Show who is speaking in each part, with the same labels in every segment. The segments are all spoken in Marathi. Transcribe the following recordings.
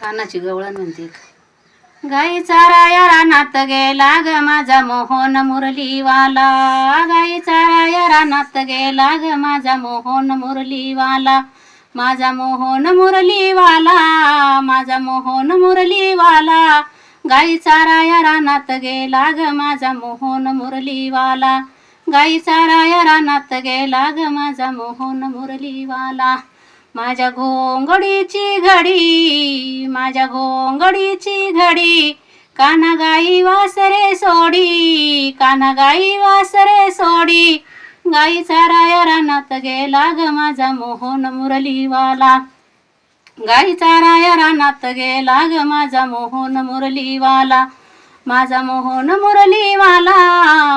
Speaker 1: कानाची गवळण म्हणते. गाई चाराया रानात गेला ग माझा मोहन मुरलीवाला. गाई चाराया रानात गेला ग माझा मोहन मुरलीवाला. माझा मोहन मुरलीवाला माझा मोहन मुरलीवाला. गाई चाराया रानात गेला ग माझा मोहन मुरलीवाला. गाई चाराया रानात गेला ग माझा मोहन मुरलीवाला. माझ्या घोंगडीची घडी माझ्या घोंगडीची घडी काना गाई वासरे सोडी काना गाई वासरे सोडी गाई चाराया रानात गेला ग माझा मोहन मुरलीवाला. गाई चाराया रानात गेला ग माझा मोहन मुरलीवाला. माझा मोहन मुरलीवाला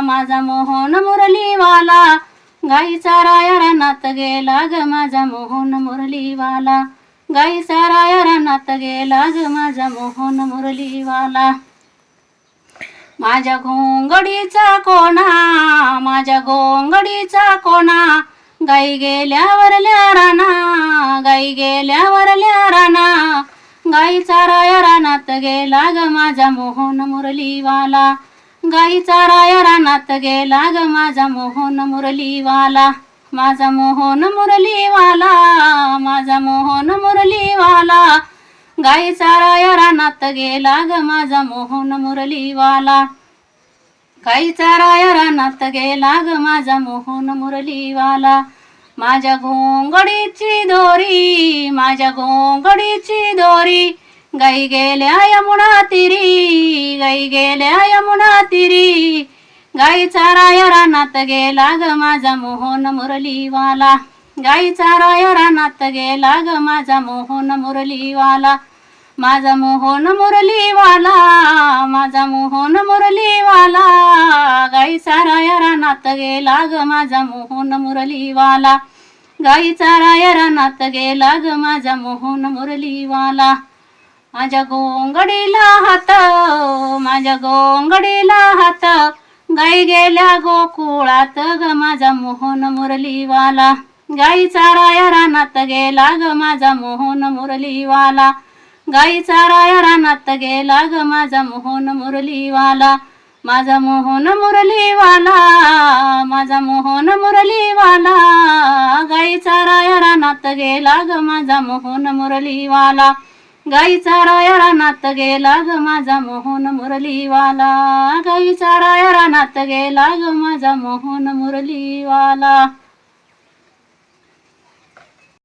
Speaker 1: माझा मोहन मुरलीवाला. गाई राया रानात गेला ग माझा मोहन मुरलीवाला. गाई राया रानात गेला ग माझा मोहन मुरलीवाला. माझ्या घोंगडीचा कोणा माझ्या घोंगडीचा कोणा गाई गेल्यावरल्या राणा गाई गेल्यावरल्या राणा गाईचा राया रानात गेला ग माझा मोहन मुरलीवाला. गाईचा राया रानात गेला ग माझा मोहन मुरलीवाला. माझा मोहन मुरलीवाला माझा मोहन मुरलीवाला. गाईचा राया रानात गेला ग माझा मोहन मुरलीवाला. गाईचा राया रानात गेला ग माझा मोहन मुरलीवाला. माझ्या घोंगडीची दोरी माझ्या घोंगडीची दोरी. गाई गेल्या यमुना तिरी गाई गेल्या यमुना तिरी. गाई चाराया रानात गेला ग माझा मोहन मुरलीवाला. गाई चाराया रानात गेला ग माझा मोहन मुरलीवाला. माझा मोहन मुरलीवाला माझा मोहन मुरलीवाला. गाई चाराया रानात गेला ग माझा मोहन मुरलीवाला. गाई चाराया रानात गेला ग माझा मोहन मुरलीवाला. माझ्या गोंगडीला हात माझ्या गोंगडीला हात. गाई गेल्या गोकुळात ग माझा मोहन मुरलीवाला. गाई चाराया रानात गेला ग माझा मोहन मुरलीवाला. गाई चाराया रानात गेला ग माझा मोहन मुरलीवाला. माझा मोहन मुरलीवाला माझा मोहन मुरलीवाला. गाई चाराया रानात गेला ग माझा मोहन मुरलीवाला. गाई चाराया रानात गेला ग माझा मोहन मुरलीवाला. गाई चाराया रानात गेला ग माझा मोहन मुरलीवाला.